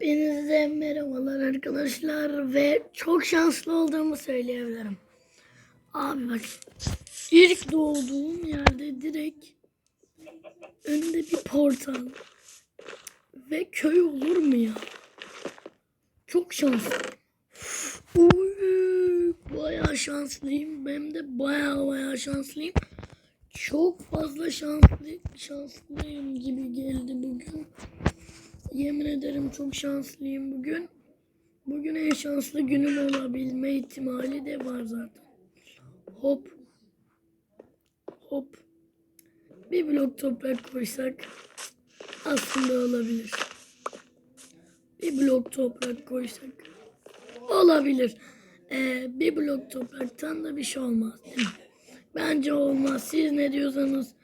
Hepinize merhabalar arkadaşlar ve çok şanslı olduğumu söyleyebilirim. Abi bak ilk doğduğum yerde direkt önünde bir portal ve köy olur mu ya? Çok şanslı. Uy, bayağı şanslıyım. Hem de bayağı bayağı şanslıyım. Çok fazla şanslı, şanslıyım gibi geldi bugün. Yemin ederim çok şanslıyım bugün. Bugün en şanslı günüm olabilme ihtimali de var zaten. Hop. Hop. Bir blok toprak koysak aslında olabilir. Bir blok toprak koysak olabilir. Ee, bir blok topraktan da bir şey olmaz değil mi? Bence olmaz. Siz ne diyorsanız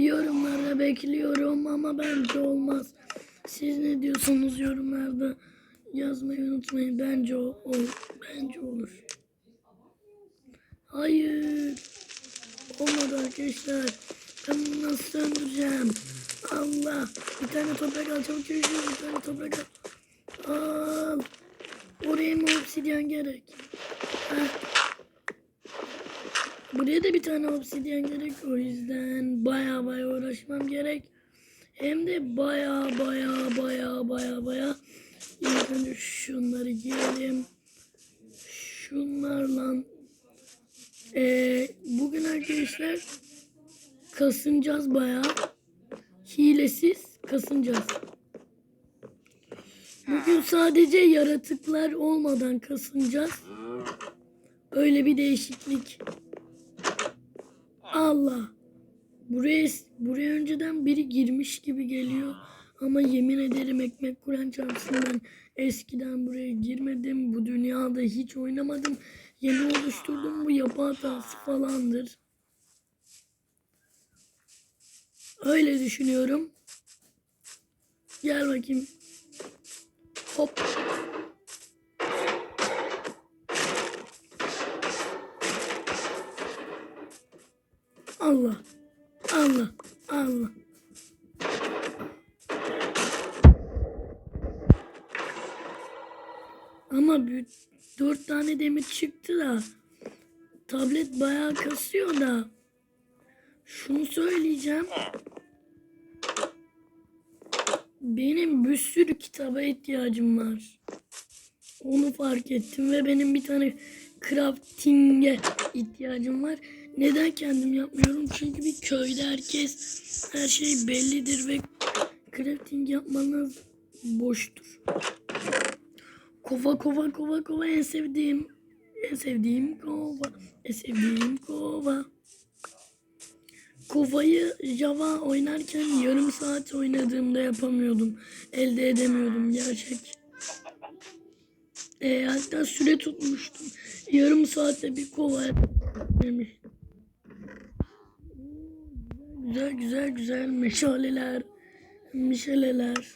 yorumlarda bekliyorum ama bence olmaz. Siz ne diyorsanız yorumlarda yazmayı unutmayın. Bence o, o bence olur. Hayır. Olmadı arkadaşlar. Ben bunu nasıl söndüreceğim? Allah. Bir tane toprak al. Çabuk çabuk. Bir tane toprak al. Al. Oraya mı obsidyen gerek? Heh. Buraya da bir tane obsidyen gerek. O yüzden baya baya uğraşmam gerek. Hem de baya baya baya baya baya. İlk önce şunları giyelim. Şunlarla. Ee, bugün arkadaşlar kasınacağız baya. Hilesiz kasınacağız. Bugün sadece yaratıklar olmadan kasınacağız. Öyle bir değişiklik. Allah. Buraya buraya önceden biri girmiş gibi geliyor. Ama yemin ederim ekmek kuran çarpsın ben eskiden buraya girmedim. Bu dünyada hiç oynamadım. Yeni oluşturdum bu yapı hatası falandır. Öyle düşünüyorum. Gel bakayım. Hop. Allah. Allah. Allah. Ama bir, dört tane demir çıktı da tablet bayağı kasıyor da şunu söyleyeceğim. Benim bir sürü kitaba ihtiyacım var. Onu fark ettim ve benim bir tane crafting'e ihtiyacım var. Neden kendim yapmıyorum? Çünkü bir köyde herkes her şey bellidir ve crafting yapmanız boştur. Kova kova kova kova en sevdiğim en sevdiğim kova en sevdiğim kova. Kovayı Java oynarken yarım saat oynadığımda yapamıyordum. Elde edemiyordum gerçek. E, hatta süre tutmuştum. Yarım saatte bir kova yapmıştım. Güzel güzel güzel meşaleler, meşaleler.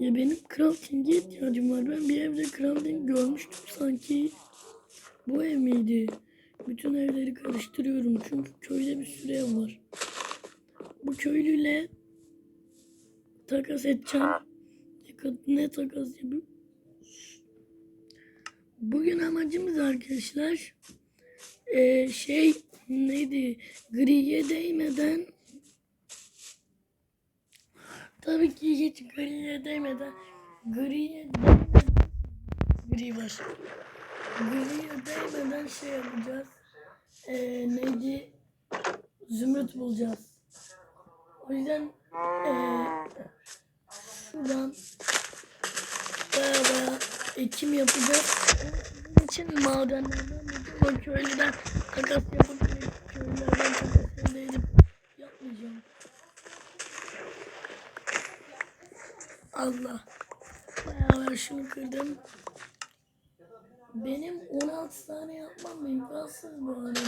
Ya benim crafting'e ihtiyacım var. Ben bir evde crafting görmüştüm sanki. Bu ev miydi? Bütün evleri karıştırıyorum çünkü köyde bir sürü ev var. Bu köylüyle takas edeceğim. Ne takas yapayım? Bugün amacımız arkadaşlar ee, şey neydi griye değmeden tabii ki hiç griye değmeden griye değmeden gri var. Griye değmeden şey yapacağız. Ee, neydi? Zümrüt bulacağız. O yüzden ee, şuradan baya baya ekim yapacağız. İçin madenlerden köylüden takas yapıp köylerden takas elde edip yapmayacağım. Allah. Bayağı şunu kırdım. Benim 16 tane yapmam imkansız bu arada.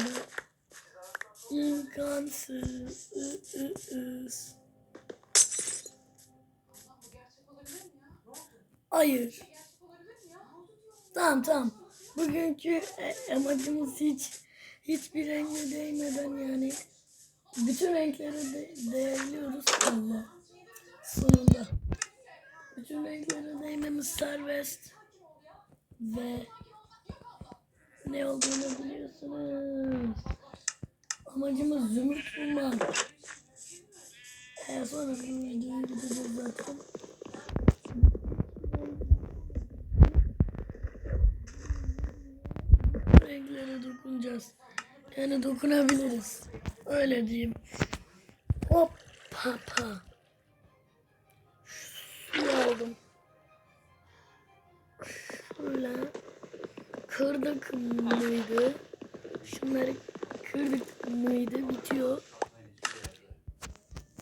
İmkansız. I, I, ıs. Hayır. Tamam tamam. Bugünkü e, amacımız hiç hiçbir renge değmeden yani bütün renkleri de değerliyoruz Allah. Sonunda. Bütün renklere değmemiz serbest. Ve ne olduğunu biliyorsunuz. Amacımız zümrüt bulmak. Sonra bu videoyu gideceğiz zaten. renklere dokunacağız. Yani dokunabiliriz. Öyle diyeyim. Hop papa. Şöyle kırdık mıydı? Şunları kırdık mıydı? Bitiyor.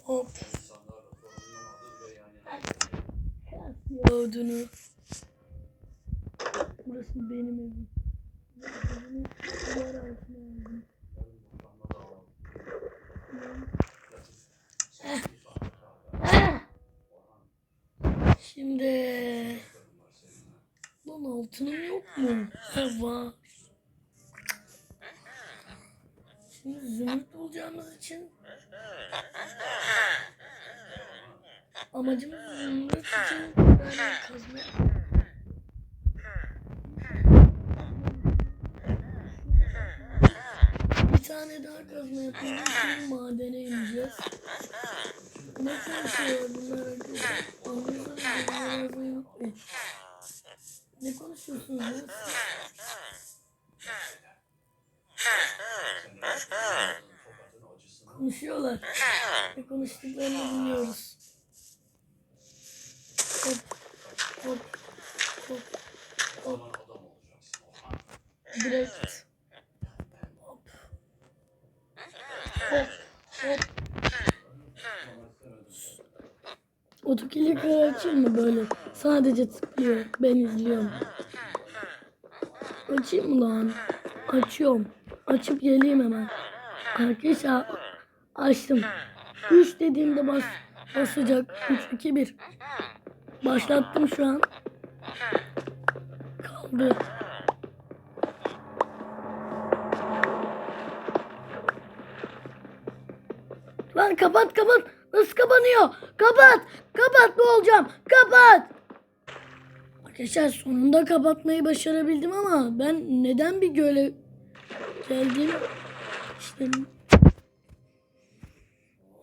Hop. Yağdını. Burası benim evim. Şimdi Lan altının yok mu? Ha var. Şimdi zümrüt bulacağımız için amacımız zümrüt için kazma Bir tane daha kazma yapalım. Şimdi madene ineceğiz. Ne konuşuyor bunlar arkadaşlar? Anlıyorsanız yazmayı unutmayın. Ne konuşuyorsunuz? Konuşuyorlar. Ne konuştuklarını bilmiyoruz. Hop, hop, hop, hop. Direkt. Hop. Hop, hop. Otokili açayım mı böyle? Sadece tıklıyor. Ben izliyorum. Açayım mı lan? Açıyorum. Açıp geleyim hemen. Arkadaşlar açtım. 3 dediğimde bas basacak. 3 2 1. Başlattım şu an. Kaldı. Lan kapat kapat. Nasıl kapanıyor? Kapat. Kapat ne olacağım? Kapat. Arkadaşlar sonunda kapatmayı başarabildim ama ben neden bir göle geldim? İşte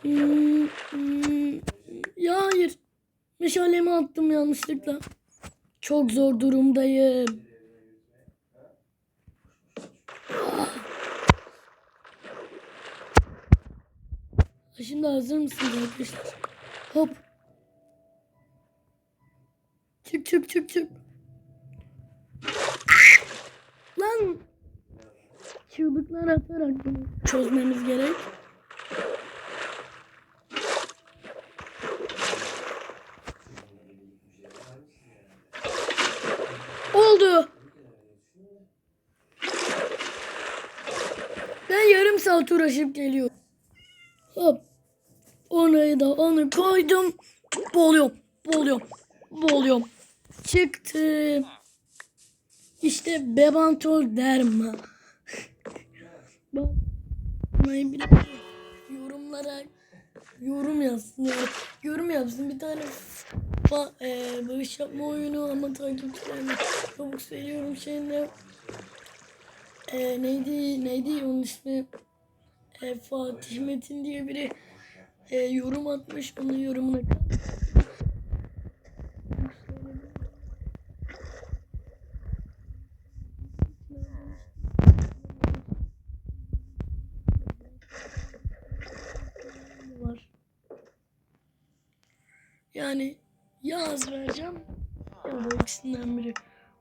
Hmm, hmm, ya hayır. Meşalemi attım yanlışlıkla. Çok zor durumdayım. Şimdi hazır mısınız arkadaşlar? Hop. Çık çık çık çık. Lan. Çığlıklar atarak bunu çözmemiz gerek. Oldu. Ben yarım saat uğraşıp geliyorum. Hop. Onu da onu koydum. Boğuluyorum. Boğuluyorum. Boğuluyorum. Çıktım. İşte bebantol derma. Yorumlara yorum yazsın. Yorum yapsın. Bir tane fa, e, bağış yapma oyunu ama takipçilerine çabuk veriyorum şeyinde. E, neydi neydi onun ismi? E, Fatih Metin diye biri e, yorum atmış. Onun yorumuna var. Yani ya az vereceğim ya da ikisinden biri.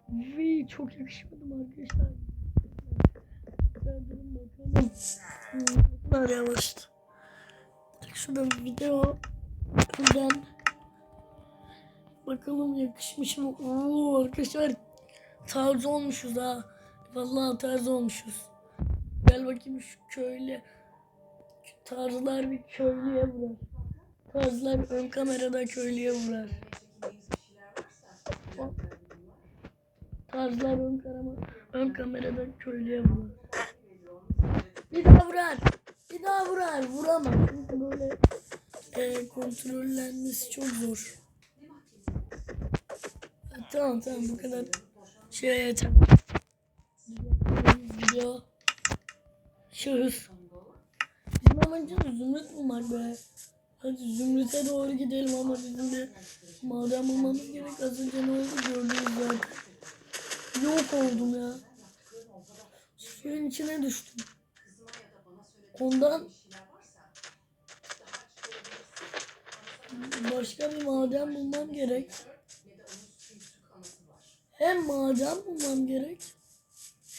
Ve çok yakışmadım arkadaşlar. Bunlar yavaştı. Şuradan video. Buradan. Bakalım yakışmış mı? Oo arkadaşlar. Tarz olmuşuz ha. Vallahi tarz olmuşuz. Gel bakayım şu köyle. Şu tarzlar bir köylüye vurar. Tarzlar ön kamerada köylüye vurar. Tarzlar ön, karama, ön kamerada köylüye vurar. Bir daha vurar. Bir daha vurar. Vuramaz. Çünkü böyle e, kontrollenmesi çok zor. Tamam tamam bu kadar şey yeter. Video. Şahıs. Bizim amacımız zümrüt bulmak be. Hadi zümrüte doğru gidelim ama bizim bir maden bulmamız gerek. Az önce ne oldu gördünüz zaten. Yok oldum ya. Suyun içine düştüm. Ondan başka bir maden bulmam gerek. Hem maden bulmam gerek.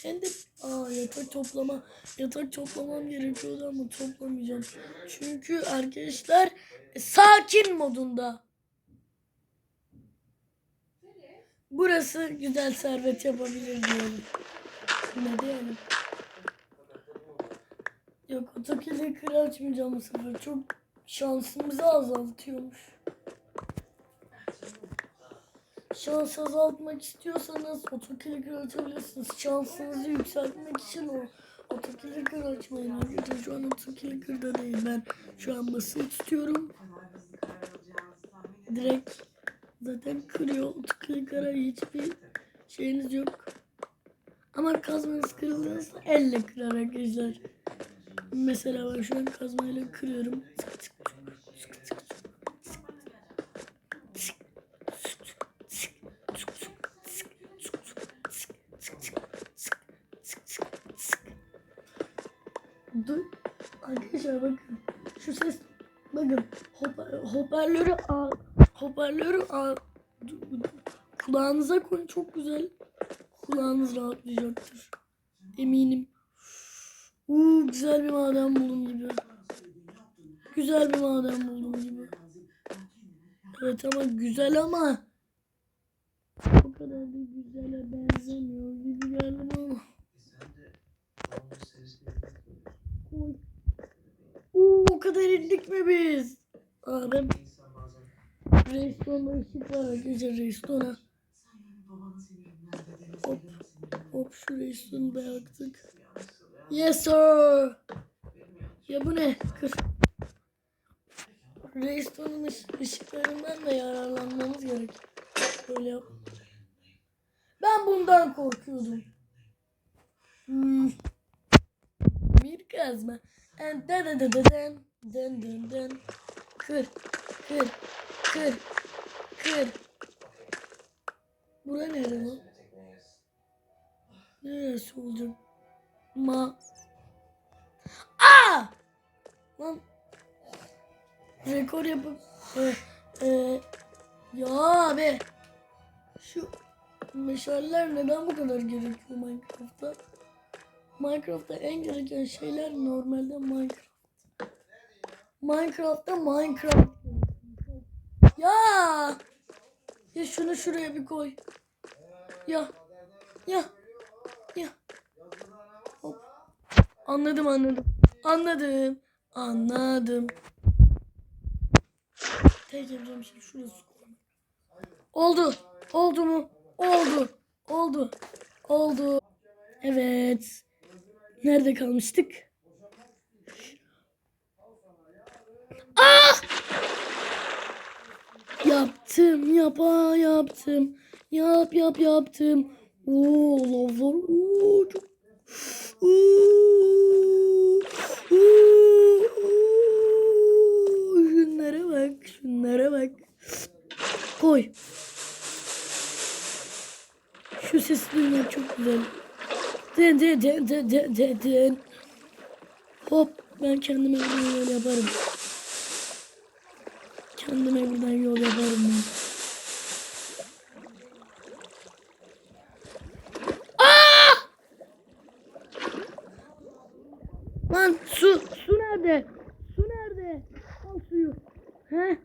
Hem de aa, yatak toplama yatak toplamam gerekiyordu ama toplamayacağım. Çünkü arkadaşlar e, sakin modunda. Burası güzel servet yapabilir diyorum. Ne diyelim? Yok otokili kır açmayacağım bu sefer. Çok şansımızı azaltıyormuş. Şans azaltmak istiyorsanız otokili kır açabilirsiniz. Şansınızı yükseltmek için o otokili kır açmayın. Arkadaşlar şu an otokili kırda değil. Ben şu an basılı tutuyorum. Direkt zaten kırıyor. Otokili kıra hiçbir şeyiniz yok. Ama kazmanız kırıldığınızda elle kırar arkadaşlar. Mesela ben şu an kazmayla kırıyorum. Sık sık sık sık Dur. Arkadaşlar bakın. Şu ses bakın. Hopa, hoparlörü al. Hoparlörü al. Kulağınıza koyun çok güzel. Kulağınız rahatlayacaktır. Eminim. Uuu güzel bir maden buldum gibi. Güzel bir maden buldum gibi. Evet ama güzel ama o kadar da güzele benzemiyor gibi geldi bana. Oy. O kadar indik mi biz? Ben Reystone'da ışık arkadaşlar Reystone'a. Hop hop şu Reystone'u da yaktık. Yes sir. Ya bu ne? Kır. Reystone'un ış- ışıklarından da yararlanmamız gerek. Böyle yap. Ben bundan korkuyordum. Hmm. Bir kazma. De de de den den den den. Kır. Kır. Kır. Kır. Bura nere lan? Neresi olacak? Ma. Aa! Lan. Rekor yapıp e, e, ya abi şu meşaleler neden bu kadar gerekiyor Minecraft'ta? Minecraft'ta en gereken şeyler normalde Minecraft. Minecraft'ta Minecraft. Ya! Ya şunu şuraya bir koy. Ya. Ya. Ya. Hop. Anladım anladım. Anladım. Anladım. Tek yapacağım şey şurası. Oldu. Oldu mu? Oldu. Oldu. Oldu. Evet. Nerede kalmıştık? Ah! Yaptım, yapa yaptım. Yap yap yaptım. Oo, lavlar. Oo, çok Oo, oo, oo. Şunlara bak, şunlara bak. Koy. Şu sesi duymak çok güzel. Den den den den den den den. Hop ben kendime buradan yol yaparım. Kendime buradan yol yaparım ben. Aa! Lan su? Su nerede? Al suyu. He?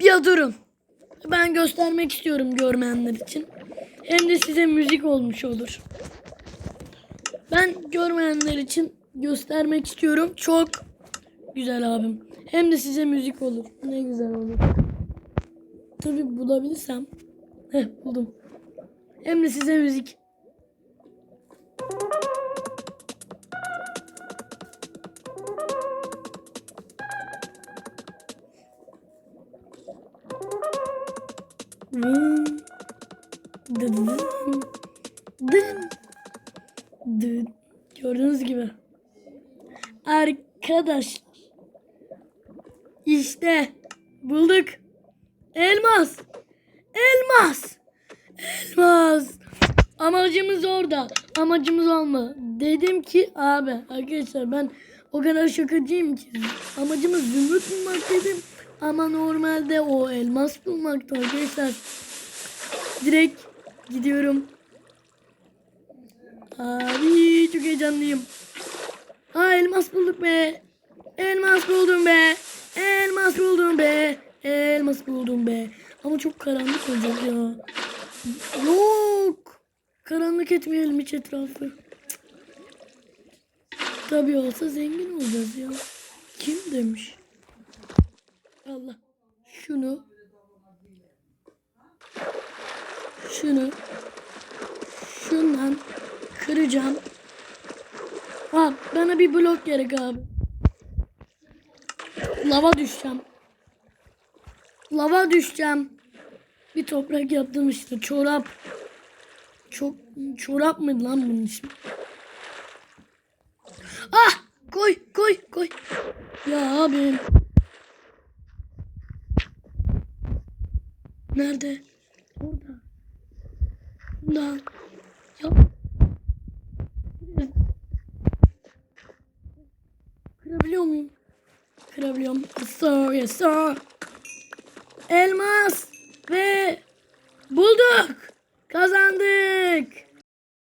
Ya durun. Ben göstermek istiyorum görmeyenler için. Hem de size müzik olmuş olur. Ben görmeyenler için göstermek istiyorum. Çok güzel abim. Hem de size müzik olur. Ne güzel olur. Tabi bulabilirsem. Heh buldum. Hem de size müzik. Dın. Gördüğünüz gibi. Arkadaşlar. İşte bulduk. Elmas. Elmas. Elmas. Amacımız orada. Amacımız olma. Dedim ki abi arkadaşlar ben o kadar şakacıyım ki. Amacımız zümrüt bulmak dedim. Ama normalde o elmas bulmaktı arkadaşlar. Direkt gidiyorum. Abi çok heyecanlıyım. Ha elmas bulduk be. Elmas buldum be. Elmas buldum be. Elmas buldum be. Ama çok karanlık olacak ya. Yok. Karanlık etmeyelim hiç etrafı. Tabii olsa zengin olacağız ya. Kim demiş? Allah. Şunu. Şunu. Şundan kıracağım. Ha, bana bir blok gerek abi. Lava düşeceğim. Lava düşeceğim. Bir toprak yaptım işte. Çorap. Çok çorap mıydı lan bunun ismi? Ah! Koy koy koy. Ya abi. Nerede? Orada. Bundan. Ya. Kırabiliyor muyum? Kırabiliyorum. Sir, yes sir. Elmas ve bulduk. Kazandık.